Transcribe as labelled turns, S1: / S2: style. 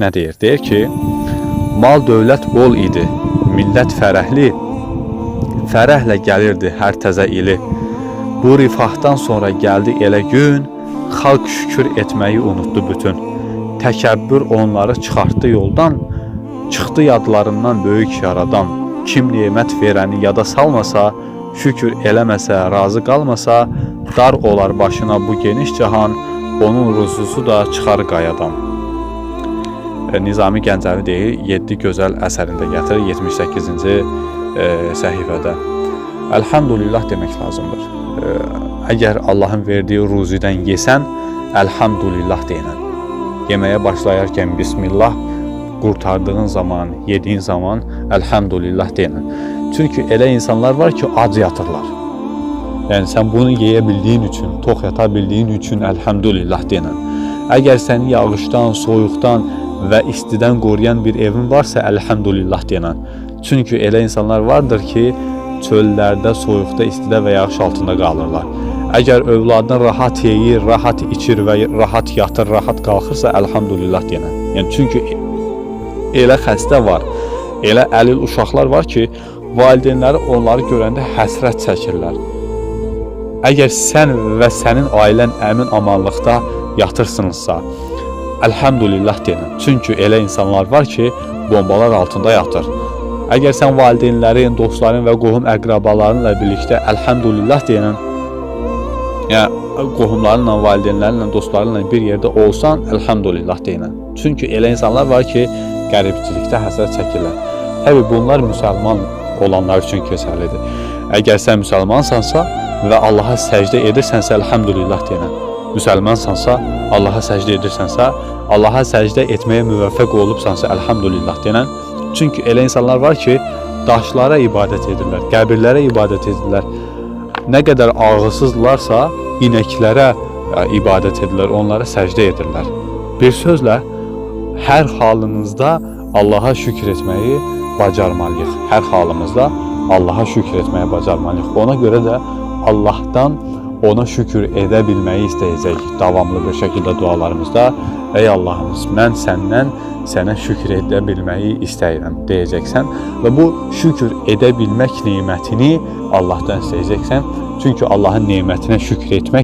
S1: nə deyir? Deyir ki, mal dövlət bol idi, millət fərəhli, fərəhlə gəlirdi hər təzə ili. Bu rifahdan sonra gəldi elə gün, xalq şükür etməyi unutdu bütün. Təkəbbür onları çıxartdı yoldan, çıxdı yadlarından böyük yaradan. Kim nemət verəni yada salmasa, şükür eləməsə, razı qalmasa, dar olar başına bu geniş cahan, onun ruzusu da çıxar qayadan. Nizami Gəncəvi deyir, 7 gözəl əsərində gətirir 78-ci e, səhifədə. Elhamdülillah demək lazımdır. E, əgər Allahın verdiyi ruzidən yesən, elhamdülillah deyinən. Yeməyə başlayarkən bismillah, qurtardığın zaman, yediyin zaman elhamdülillah deyinən. Çünki elə insanlar var ki, ac yatırlar. Yəni sən bunu yeyə bildiyin üçün, tox yata bildiyin üçün elhamdülillah deyinən. Əgər səni yağışdan, soyuqdan və istidən qoruyan bir evin varsa elhamdülillah deyinən. Çünki elə insanlar vardır ki, çöllərdə, soyuqda, istidə və yağış altında qalırlar. Əgər övladın rahat yeyir, rahat içir və rahat yatır, rahat qalxırsa elhamdülillah deyinən. Yəni çünki elə xəstə var, elə əlil uşaqlar var ki, valideynləri onları görəndə həsrət çəkirlər. Əgər sən və sənin ailən əmin amanlıqda yatırsınızsa, elhamdülillah deyin. Çünki elə insanlar var ki, bombalar altında yatır. Əgər sən valideynlərin, dostların və qohum əqrabalarınla birlikdə elhamdülillah deyən, yəni qohumlarınla, valideynlərinlə, dostlarınla bir yerdə olsan, elhamdülillah deyən. Çünki elə insanlar var ki, qəribçilikdə həsrət çəkirlər. Təbii bunlar müsəlman olanlar üçün keçərlidir. Əgər sən müsəlmansansa və Allaha səcdə edirsənsə, elhamdülillah deyən. Müsəlmansansa, Allaha səcdə edirsənsə, Allaha səcdə etməyə müvəffəq olubsansa, elhamdülillah deyən. Çünki elə insanlar var ki, daşlara ibadət edirlər, qəbirlərə ibadət edirlər. Nə qədər ağılsızlarsa, inəklərə ə, ibadət edirlər, onlara səcdə edirlər. Bir sözlə, hər halınızda Allaha şükür etməyi bacarmalıyıq. Hər halımızda Allaha şükür etməyi bacarmalıyıq. Ona görə də Allahdan ona şükür edə bilməyi istəyəcək davamlı bir şəkildə dualarımızda. Ey Allahımız, mən səndən sənə şükür edə bilməyi istəyirəm deyəcəksən və bu şükür edə bilmək nemətini Allahdan istəyəcəksən. Çünki Allahın nemətinə şükür etmək